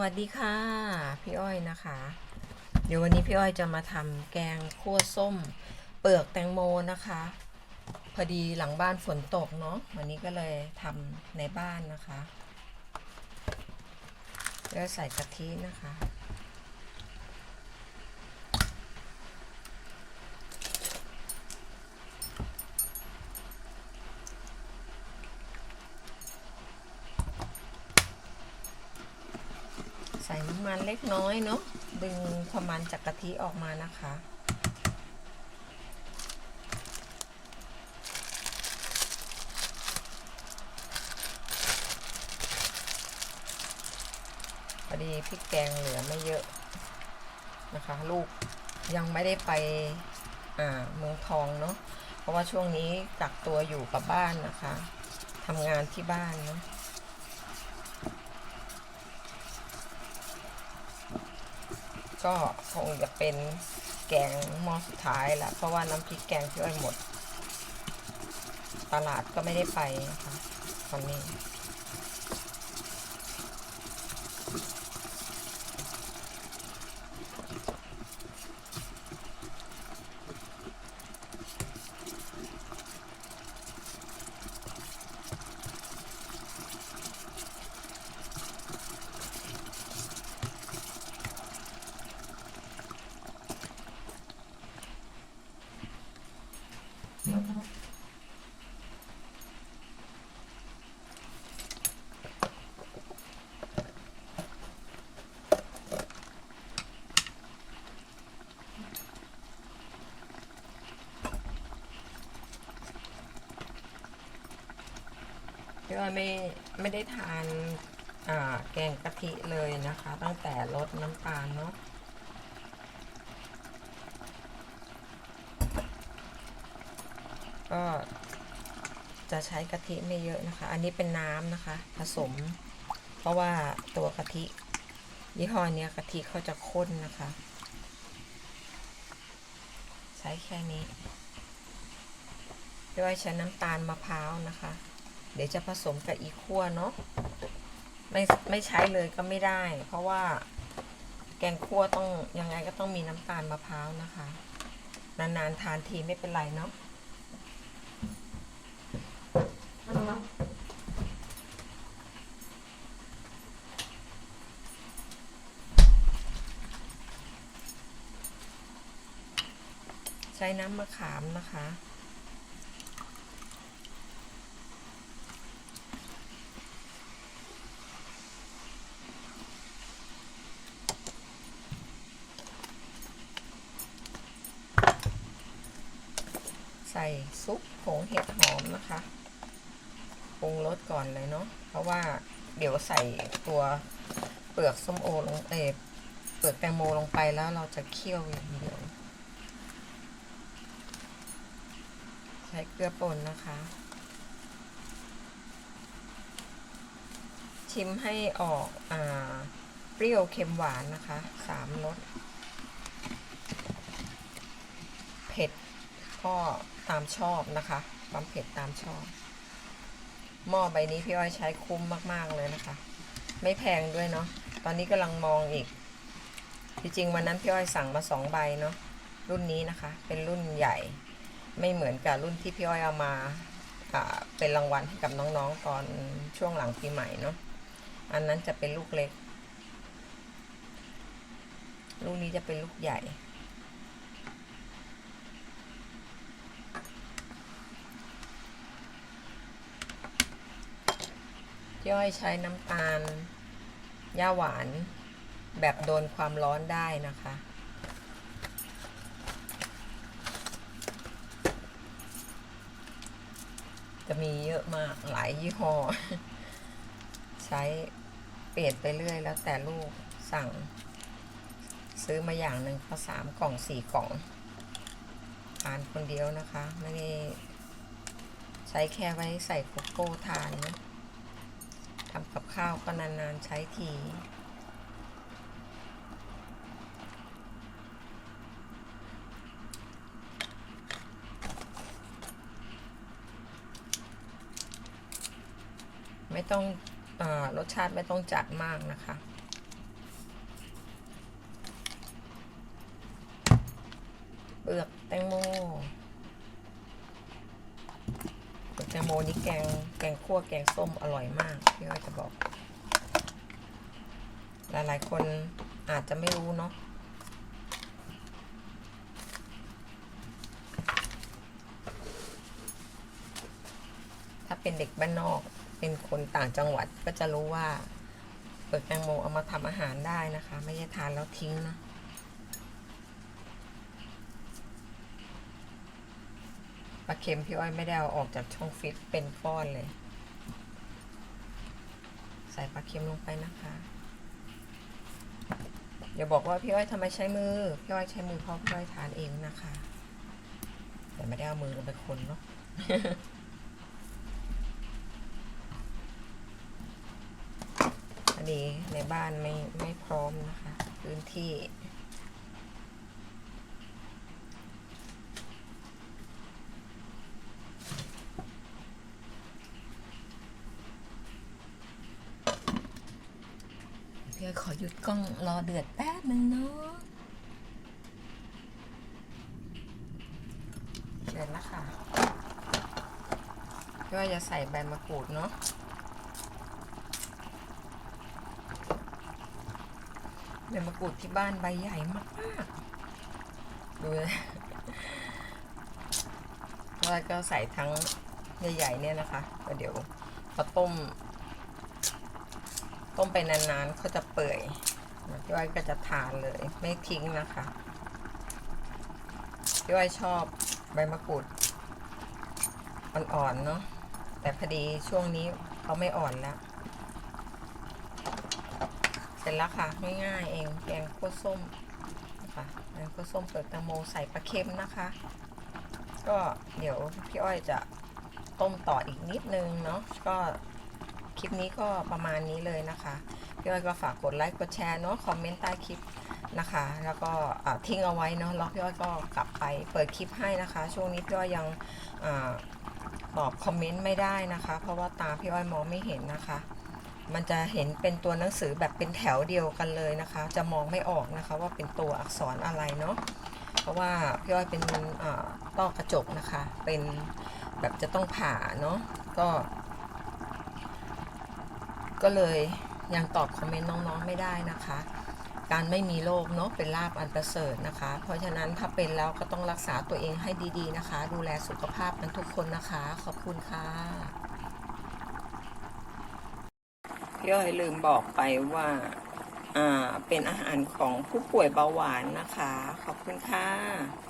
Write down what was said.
วัสดีค่ะ พี่อ้อยนะคะ เดี๋ยววันนี้พี่อ้อยจะมาทำแกงคั่วส้ม เปลือกแตงโมนะคะ พอดีหลังบ้านฝนตกเนาะวันนี้ก็เลยทำในบ้านนะคะแล้วใส่กะทินะคะ ส่น้ำมันเล็กน้อยเนาะดึงความมันจากกะทิออกมานะคะ พอดีพริกแกงเหลือไม่เยอะนะคะ ลูกยังไม่ได้ไปเมืองทองเนาะเพราะว่าช่วงนี้กักตัวอยู่กับบ้านนะคะทำงานที่บ้านเนาะ ก็คงจะเป็นแกงหม้อสุดท้ายละเพราะว่าน้ำพริกแกงที่อ้อยหมด ตลาดก็ไม่ได้ไปค่ะตอนนี้ พี่อ้อยไม่ไม่ได้ทานแกงกะทิเลยนะคะ ตั้งแต่ลดน้ำตาลเนาะก็จะใช้กะทิไม่เยอะนะคะ อันนี้เป็นน้ำนะคะ ผสม เพราะว่าตัวกะทิ ยี่ห้อเนี้ยกะทิเขาจะข้นนะคะ ใช้แค่นี้พี่อ้อยใช้น้ำตาลมะพร้าวนะคะ เดี๋ยวจะผสมกับอีคั่วเนาะไม่ไม่ใช้เลยก็ไม่ได้ เพราะว่าแกงคั่วต้องยังไงก็ต้องมีน้ำตาลมะพร้าวนะคะ นานๆทานทีไม่เป็นไรเนาะใช้น้ำมะขามนะคะ ใส่ซุปผงเห็ดหอมนะคะปรุงรสก่อนเลยเนาะเพราะว่าเดี๋ยวใส่ตัวเปลือกส้มโอลงเอเปลือกแตงโมลงไปแล้วเราจะเคี่ยวอย่างเดียวใช้เกลือป่นนะคะ ชิมให้ออกอ่าเปรี้ยวเค็มหวานนะคะสามรส เผ็ด ก็ตามชอบนะคะ ความเผ็ดตามชอบ หม้อใบนี้พี่อ้อยใช้คุ้มมาก ๆ เลยนะคะ ไม่แพงด้วยเนาะ ตอนนี้กำลังมองอีก จริงๆวันนั้นพี่อ้อยสั่งมาสองใบเนาะ รุ่นนี้นะคะ เป็นรุ่นใหญ่ ไม่เหมือนกับรุ่นที่พี่อ้อยเอามาเป็นรางวัลให้กับน้องๆตอนช่วงหลังปีใหม่เนาะ อันนั้นจะเป็นลูกเล็ก ลูกนี้จะเป็นลูกใหญ่ พี่อ้อยใช้น้ำตาลย่าหวาน แบบโดนความร้อนได้นะคะ จะมีเยอะมากหลายยี่ห้อ ใช้เปลี่ยนไปเรื่อยแล้วแต่ลูกสั่ง ซื้อมาอย่างหนึ่งก็สามกล่องสี่กล่องทานคนเดียวนะคะ ไม่ได้ใช้แค่ไว้ใส่โกโก้ทานนะ ทำกับข้าวก็นานๆใช้ทีไม่ต้องอรสชาติไม่ต้องจัดมากนะคะ เปลือกแตงโมกแตงโมนี่แกง แกงคั่วแกงส้มอร่อยมากพี่อ้อยจะบอก หลายๆ คนอาจจะไม่รู้เนาะถ้าเป็นเด็กบ้านนอกเป็นคนต่างจังหวัดก็จะรู้ว่าเปลือกแตงโมเอามาทำอาหารได้นะคะ ไม่ใช่ทานแล้วทิ้งนะ ปลาเค็มพี่อ้อยไม่ได้เอาออกจากช่องฟิตเป็นก้อนเลย ใส่ปลาเค็มลงไปนะคะอย่าบอกว่าพี่อ้อยทำไมใช้มือ พี่อ้อยใช้มือเพราะพี่อ้อยทานเองนะคะ แต่ไม่ได้เอามือลงไปคนเนาะอันนี้ในบ้านไม่ไม่พร้อมนะคะ พื้นที่ พี่อ้อยขอหยุดกล้องรอเดือดแป๊บนึงเนาะเชิญแล้วค่ะพี่อ้อยจะใส่ใบมะกรูดเนาะใบมะกรูดที่บ้านใบใหญ่มากดูเลยแล้วก็ใส่ทั้งใหญ่ๆเนี่ยนะคะก็เดี๋ยวพอต้ม ต้มไปนานๆเขาจะเปื่อยพี่อ้อยก็จะทานเลย ไม่ทิ้งนะคะพี่อ้อยชอบใบมะกรูดอ่อนๆเนาะแต่พอดีช่วงนี้เขาไม่อ่อนแล้วเสร็จแล้วค่ะง่ายๆเองแกงข้าวส้มนะคะแกงข้าวส้มเปลือกแตงโมใส่ปลาเค็มนะคะ ก็เดี๋ยวพี่อ้อยจะต้มต่ออีกนิดนึงเนาะก็ คลิปนี้ก็ประมาณนี้เลยนะคะพี่อ้อยก็ฝากกดไลค์กดแชร์เนาะคอมเมนต์ใต้คลิปนะคะ แล้วก็ทิ้งเอาไว้เนาะแล้วพี่อ้อยก็กลับไปเปิดคลิปให้นะคะ ช่วงนี้พี่อ้อยยังอตอบคอมเมนต์ไม่ได้นะคะ เพราะว่าตาพี่อ้อยมองไม่เห็นนะคะ มันจะเห็นเป็นตัวหนังสือแบบเป็นแถวเดียวกันเลยนะคะ จะมองไม่ออกนะคะว่าเป็นตัวอักษรอะไรเนาะเพราะว่าพี่อ้อยเป็นต้อกระจกนะคะ เป็นแบบจะต้องผ่าเนาะก็ ก็เลยยังตอบคอมเมนต์น้องๆไม่ได้นะคะ การไม่มีโรคเนาะเป็นลาบอันประเสริฐนะคะ เพราะฉะนั้นถ้าเป็นแล้วก็ต้องรักษาตัวเองให้ดีๆนะคะ ดูแลสุขภาพกันทุกคนนะคะ ขอบคุณค่ะพี่อ้อยลืมบอกไปว่าอ่าเป็นอาหารของผู้ป่วยเบาหวานนะคะ ขอบคุณค่ะ